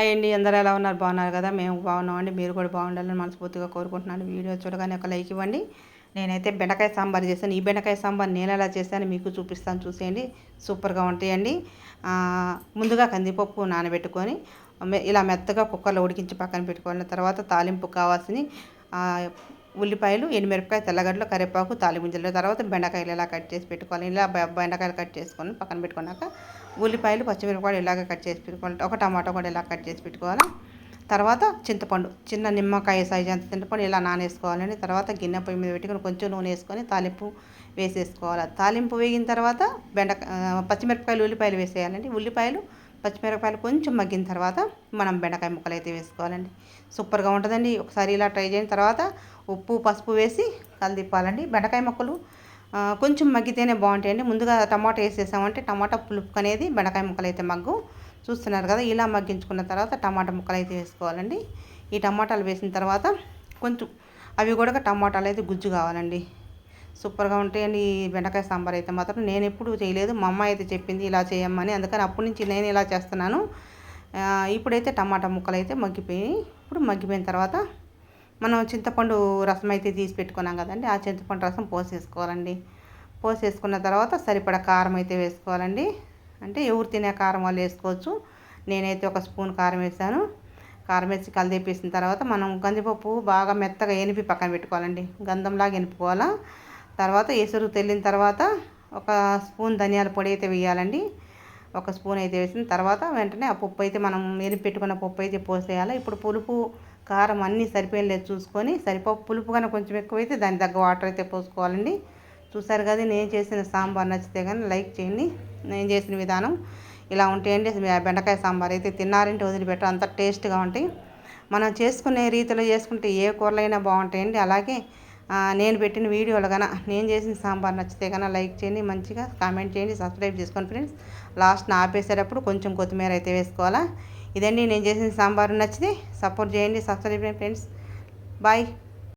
Hi అండి అందరూ ఎలా ఉన్నారు? బాగున్నారు కదా? మేము బాగున్నామండి మీరు కూడా బాగుండాలని మనస్ఫూర్తిగా కోరుకుంటున్నాను. వీడియో చూడగానే ఒక లైక్ ఇవ్వండి. నేనైతే బెండకాయ సాంబార్ చేశాను. ఈ బెండకాయ సాంబార్ నేను ఎలా చేశాను మీకు చూపిస్తాను చూసేయండి. సూపర్గా ఉంటాయండి. ముందుగా కందిపప్పు నానబెట్టుకొని ఇలా మెత్తగా కుక్కర్లో ఉడికించి పక్కన పెట్టుకోవాలి తర్వాత తాలింపు కావాల్సిన ఉల్లిపాయలు ఎనిమిరపకాయ తెల్లగడ్డలు కరివేపాకు తాలిముంజలు తర్వాత బెండకాయలు ఇలా కట్ చేసి పెట్టుకోవాలి ఇలా బెండకాయలు కట్ చేసుకొని పక్కన పెట్టుకున్నాక ఉల్లిపాయలు పచ్చిమిరపకాయలు ఇలాగ కట్ చేసి పెట్టుకోవాలి ఒక టమాటో కూడా ఇలా కట్ చేసి పెట్టుకోవాలి? తర్వాత చింతపండు చిన్న నిమ్మకాయ సైజ్ అంత చింతపండు ఇలా నానేసుకోవాలండి. తర్వాత గిన్నె పొయ్యి మీద పెట్టుకొని కొంచెం నూనె వేసుకొని తాలింపు వేసేసుకోవాలి? తాలింపు వేగిన తర్వాత బెండ పచ్చిమిరపకాయలు ఉల్లిపాయలు వేసేయాలండి. ఉల్లిపాయలు పచ్చిమిరపకాయలు కొంచెం మగ్గిన తర్వాత మనం బెండకాయ ముక్కలు అయితే వేసుకోవాలండి. సూపర్గా ఉంటుందండి. ఒకసారి ఇలా ట్రై చేసిన తర్వాత ఉప్పు పసుపు వేసి కలిదిప్పాలండి బెండకాయ ముక్కలు కొంచెం మగ్గితేనే బాగుంటాయండి. ముందుగా టమాటా వేసేసామంటే టమాటా పులుపు అనేది బెండకాయ ముక్కలు అయితే మగ్గు. చూస్తున్నారు కదా ఇలా మగ్గించుకున్న తర్వాత టమాటా ముక్కలు అయితే వేసుకోవాలండి. ఈ టమాటాలు వేసిన తర్వాత కొంచెం అవి కూడా టమాటాలు అయితే గుజ్జు కావాలండి. సూపర్గా ఉంటాయండి. ఈ బెండకాయ సాంబార్ అయితే మాత్రం నేను ఎప్పుడు చేయలేదు. మా అమ్మ అయితే చెప్పింది ఇలా చేయమ్మని. అందుకని అప్పటి నుంచి నేను ఇలా చేస్తున్నాను. ఇప్పుడైతే టమాటా ముక్కలు అయితే మగ్గిపోయి ఇప్పుడు మగ్గిపోయిన తర్వాత మనం చింతపండు రసం అయితే తీసి పెట్టుకున్నాం కదండి. ఆ చింతపండు రసం పోసేసుకోవాలండి. పోసేసుకున్న తర్వాత సరిపడ కారం అయితే వేసుకోవాలండి. అంటే ఎవరు తినే కారం వాళ్ళు వేసుకోవచ్చు. నేనైతే ఒక స్పూన్ కారం వేసాను. కారం వేసి కలిదేపేసిన తర్వాత మనం గంజిపప్పు బాగా మెత్తగా ఎనిపి పక్కన పెట్టుకోవాలండి. గంధంలాగా ఎనుపుకోవాలా. తర్వాత ఎసురు తెల్లిన తర్వాత ఒక స్పూన్ ధనియాల పొడి అయితే వేయాలండి. ఒక స్పూన్ అయితే వేసిన తర్వాత వెంటనే ఆ పప్పు అయితే మనం ఎనిపి పెట్టుకున్న పప్పు అయితే పోసేయాలి. ఇప్పుడు పులుపు కారం అన్నీ సరిపోయలేదు చూసుకొని సరిపో పులుపు కన్నా కొంచెం ఎక్కువైతే దాని తగ్గ వాటర్ అయితే పోసుకోవాలండి. చూసారు కదా నేను చేసిన సాంబార్ నచ్చితే కానీ లైక్ చేయండి. నేను చేసిన విధానం ఇలా ఉంటాయండి బెండకాయ సాంబార్ అయితే తిన్నారంటే వదిలిపెట్ట అంత టేస్ట్గా ఉంటాయి. మనం చేసుకునే రీతిలో చేసుకుంటే ఏ కూరలైనా బాగుంటాయండి. అలాగే నేను పెట్టిన వీడియోలు కన్నా నేను చేసిన సాంబార్ నచ్చితే కన్నా లైక్ చేయండి. మంచిగా కామెంట్ చేయండి. సబ్స్క్రైబ్ చేసుకోండి ఫ్రెండ్స్. లాస్ట్ ఆపేసేటప్పుడు కొంచెం కొత్తిమీర అయితే వేసుకోవాలా? ఇదండి నేను చేసిన సాంబారు నచ్చితే సపోర్ట్ చేయండి సబ్స్క్రైబ్ చేయండి ఫ్రెండ్స్. బాయ్.